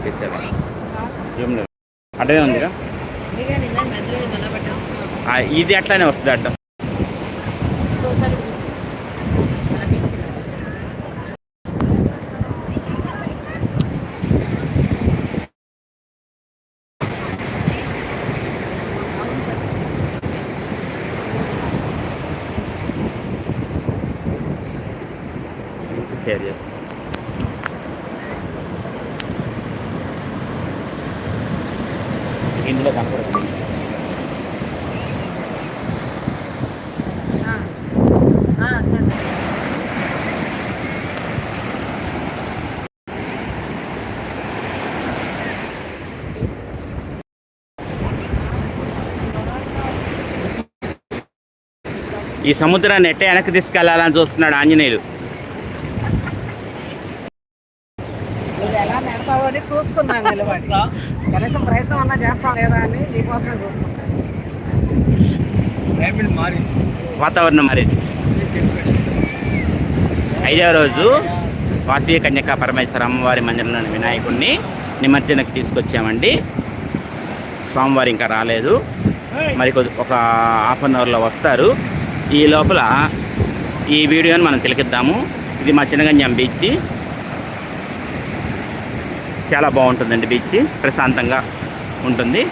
ఎక్కించారు ఏం లేదు అడ్డమే ఉందిగా ఆ, ఇది అట్లానే వస్తుంది అడ్డం షేర్ ఇందులో కనపడుతుంది. ఈ సముద్రాన్ని ఎట్టే వెనక్కి తీసుకెళ్ళాలని చూస్తున్నాడు ఆంజనేయులు. చూస్తున్నాను నిలబడి. కనీసం ప్రయత్నం అన్నా చేస్తాం లేదా అని నీకోసమే చూస్తున్నాను. వాతావరణం మరి. ఐదవ రోజు వాసవి కన్యకా పరమేశ్వర అమ్మవారి మందిరంలోని వినాయకుడిని నిమజ్జనకి తీసుకొచ్చామండి. స్వామివారి ఇంకా రాలేదు. మరి కొద్ది ఒక హాఫ్ అన్ అవర్లో వస్తారు. ఈ లోపల ఈ వీడియోని మనం తిలకిద్దాము. ఇది మా చిన్నగంజాం బీచ్. చాలా బాగుంటుందండి బీచ్. ప్రశాంతంగా ఉంటుంది.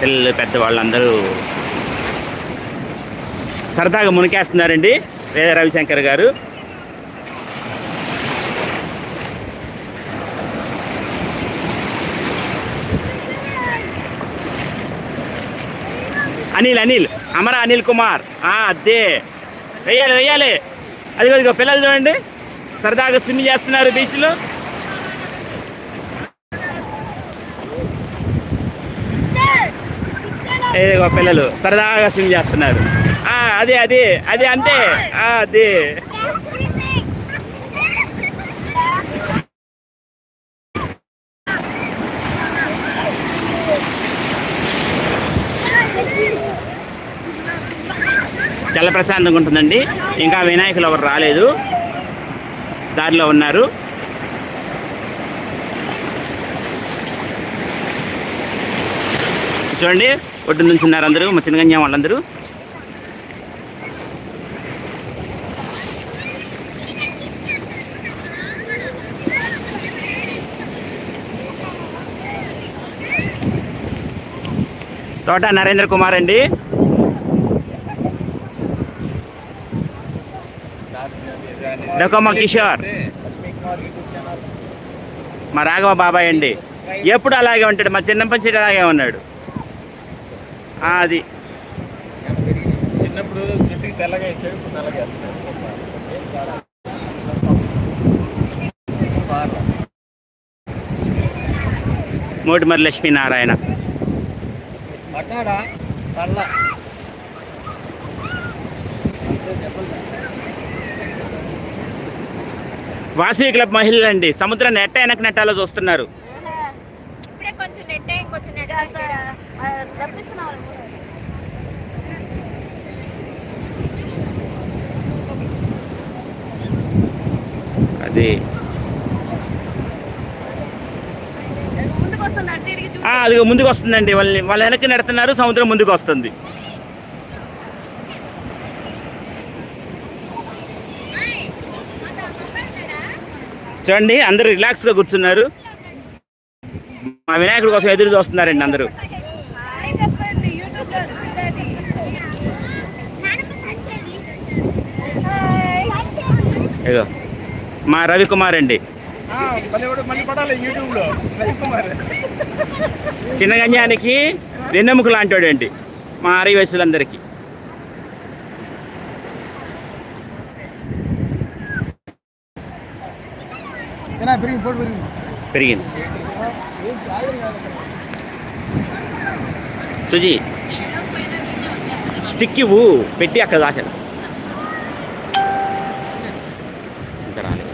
పిల్లలు పెద్దవాళ్ళందరూ సరదాగా మునికేస్తున్నారండి వేద రవిశంకర్ గారు. అనిల్ అనిల్. అమర అనిల్ కుమార్. అదే. వెయ్యాలి వెయ్యాలి. అదిగో ఇదిగో పిల్లలు చూడండి. సరదాగా స్విమ్ చేస్తున్నారు బీచ్లో ఇదిగో పిల్లలు సరదాగా స్విమ్ చేస్తున్నారు. ఆ, అదే అదే అదే అంటే అదే. చాలా ప్రశాంతంగా ఉంటుందండి. ఇంకా వినాయకులు ఎవరు రాలేదు. దారిలో ఉన్నారు. చూడండి ఒడ్డు నుంచి ఉన్నారు అందరూ మా చిన్నగంజాం వాళ్ళందరూ. తోట నరేంద్ర కుమార్ అండి. డొకమ్మ కిషోర్ మా రాఘవ బాబాయ్ అండి ఎప్పుడు అలాగే ఉంటాడు మా చిన్నప్పటి నుంచి అలాగే ఉన్నాడు అది చిన్నప్పుడు జుట్టుకి తెల్లగా వేసాడు ఇప్పుడు నల్లగా వేస్తాడు మోటిమరి లక్ష్మీనారాయణ పడ్డాడా వాసవి క్లబ్ మహిళలు అండి సముద్రాన్ని ఎట్ట వెనక నెట్టాలో చూస్తున్నారు. నెట్టే అది. అదిగో ముందుకు వస్తుందండి వాళ్ళని వాళ్ళ వెనక్కి నెడుతున్నారు. సముద్రం ముందుకు వస్తుంది చూడండి అందరూ రిలాక్స్గా కూర్చున్నారు. మా వినాయకుడి కోసం ఎదురు చూస్తున్నారండి అందరూ. ఇగో మా రవికుమార్ అండి. రవికుమార్. చిన్నగంజానికి వెన్నెముక లాంటివాడు అండి మా అరవై వయసులందరికీ పెరిగింది సుజీ స్టిక్ ఇవ్వు పెట్టి అక్కడ దాకా ఇంకా రాలేదు.